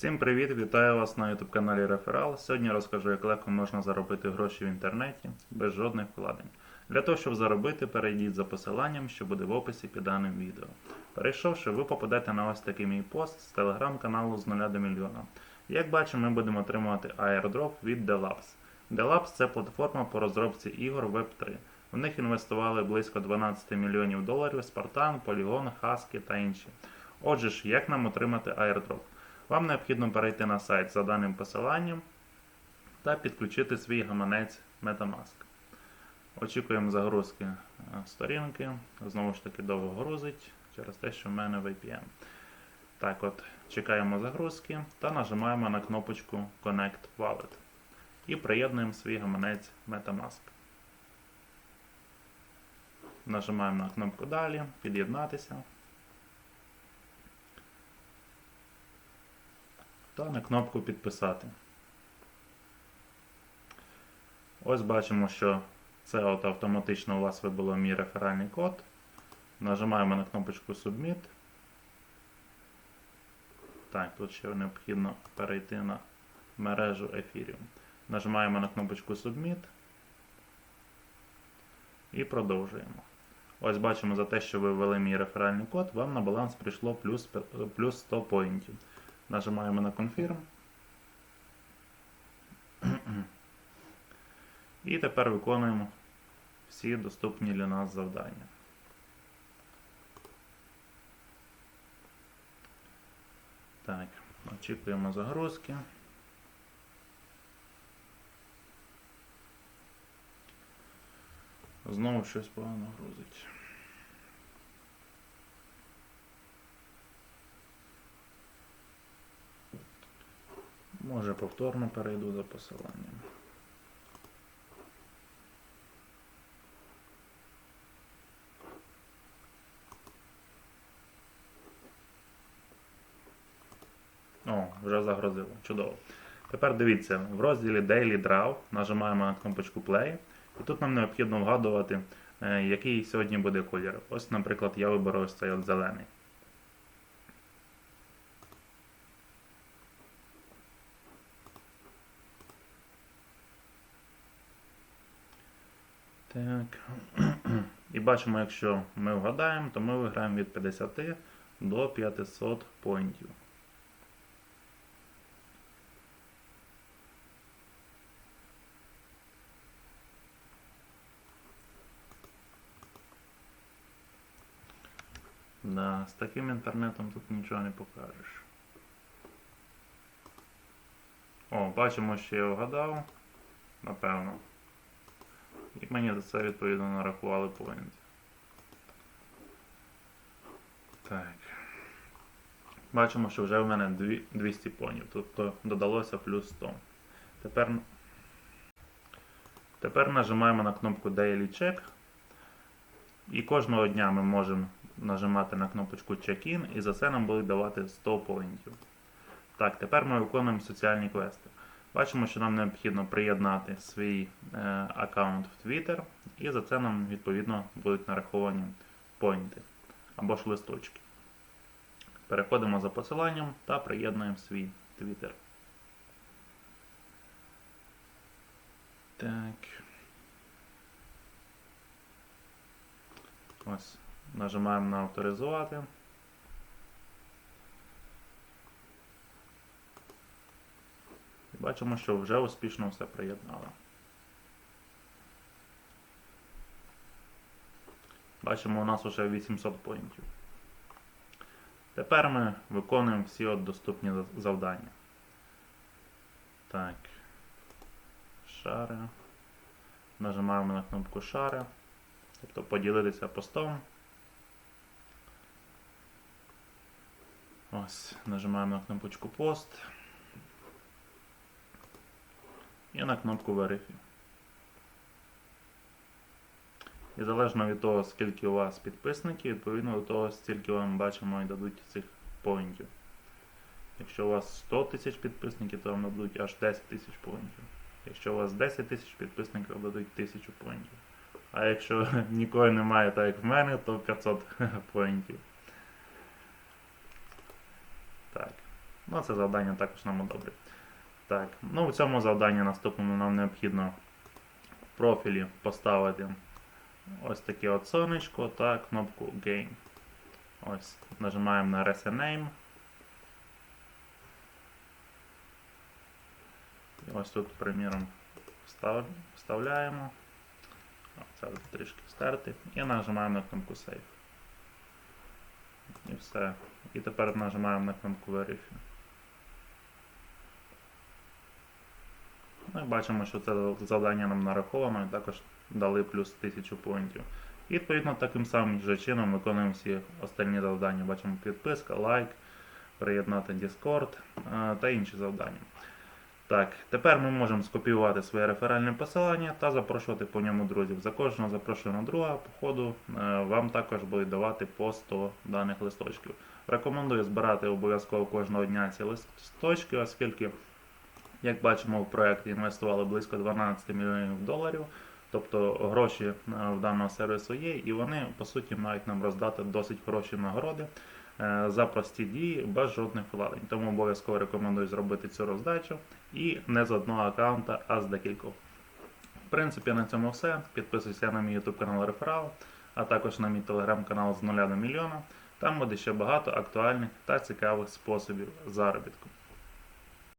Всім привіт! Вітаю вас на YouTube каналі Реферал. Сьогодні розкажу, як легко можна заробити гроші в інтернеті без жодних вкладень. Для того, щоб заробити, перейдіть за посиланням, що буде в описі під даним відео. Перейшовши, ви попадете на ось такий мій пост з телеграм-каналу з 0 до мільйона. Як бачимо, ми будемо отримувати airdrop від Delabs. Delabs – це платформа по розробці ігор Web3. В них інвестували близько 12 мільйонів доларів Spartan, Polygon, Husky та інші. Отже ж, як нам отримати airdrop? Вам необхідно перейти на сайт за даним посиланням та підключити свій гаманець Metamask. Очікуємо загрузки е, сторінки. Знову ж таки довго грузить через те, що в мене VPN. Так от, чекаємо загрузки та нажимаємо на кнопочку Connect Wallet і приєднуємо свій гаманець Metamask. Нажимаємо на кнопку Далі, під'єднатися. Та на кнопку підписати. Ось бачимо, що це от автоматично у вас вибило мій реферальний код. Нажимаємо на кнопочку Submit. Так, тут ще необхідно перейти на мережу Ethereum. Нажимаємо на кнопочку Submit і продовжуємо. Ось бачимо за те, що ви ввели мій реферальний код, вам на баланс прийшло плюс, плюс 100 поінтів. Нажимаємо на Confirm. І тепер виконуємо всі доступні для нас завдання. Так, очікуємо загрузки. Знову щось погано грузить. Може повторно перейду за посиланням. О, вже загрузило. Чудово. Тепер дивіться, в розділі Daily Draw нажимаємо на кнопочку Play, і тут нам необхідно вгадувати, е, який сьогодні буде колір. Ось, наприклад, я виберу ось цей от зелений. Так. І бачимо, якщо ми вгадаємо, то ми виграємо від 50 до 500 поінтів. Да, з таким інтернетом тут нічого не покажеш. О, бачимо, що я вгадав. Напевно. І мені за це відповідно нарахували поінт. Так. Бачимо, що вже в мене 200 понів, тобто додалося плюс 100. Тепер Тепер нажимаємо на кнопку Daily Check. І кожного дня ми можемо нажимати на кнопочку Check-in і за це нам будуть давати 100 поінтів. Так, тепер ми виконуємо соціальні квести. Бачимо, що нам необхідно приєднати свій е, аккаунт в Twitter, і за це нам відповідно будуть нараховані поінти або ж листочки. Переходимо за посиланням та приєднуємо свій Twitter. Так. Ось. Нажимаємо на авторизувати. Бачимо, що вже успішно все приєднали. Бачимо, у нас вже 800 поінтів. Тепер ми виконуємо всі от доступні завдання. Так. Шари. Нажимаємо на кнопку шари. Тобто поділитися постом. Ось, нажимаємо на кнопочку пост і на кнопку Verify. І залежно від того, скільки у вас підписників, відповідно до того, стільки вам бачимо і дадуть цих поінтів. Якщо у вас 100 тисяч підписників, то вам дадуть аж 10 тисяч поінтів. Якщо у вас 10 тисяч підписників, дадуть 1000 поінтів. А якщо нікого немає, так як в мене, то 500 поінтів. Так. Ну, це завдання також нам одобрить. Так, ну в цьому завданні наступному нам необхідно в профілі поставити ось таке от сонечко та кнопку Gain. Ось, нажимаємо на Rename. І ось тут, приміром, встав- вставляємо. Це трішки стерти. І нажимаємо на кнопку Save. І все. І тепер нажимаємо на кнопку Verify. Ну і бачимо, що це завдання нам нараховано і також дали плюс 1000 поінтів. І відповідно таким самим же чином виконуємо всі останні завдання. Бачимо підписка, лайк, приєднати Discord е, та інші завдання. Так, тепер ми можемо скопіювати своє реферальне посилання та запрошувати по ньому друзів. За кожного запрошеного друга, по ходу, е, вам також будуть давати по 100 даних листочків. Рекомендую збирати обов'язково кожного дня ці листочки, оскільки, як бачимо, в проєкті інвестували близько 12 мільйонів доларів. Тобто гроші е, в даного сервісу є, і вони по суті мають нам роздати досить хороші нагороди е, за прості дії без жодних вкладень. Тому обов'язково рекомендую зробити цю роздачу і не з одного аккаунта, а з декількох. В принципі, на цьому все. Підписуйся на мій YouTube канал Реферал, а також на мій телеграм-канал з нуля до мільйона. Там буде ще багато актуальних та цікавих способів заробітку.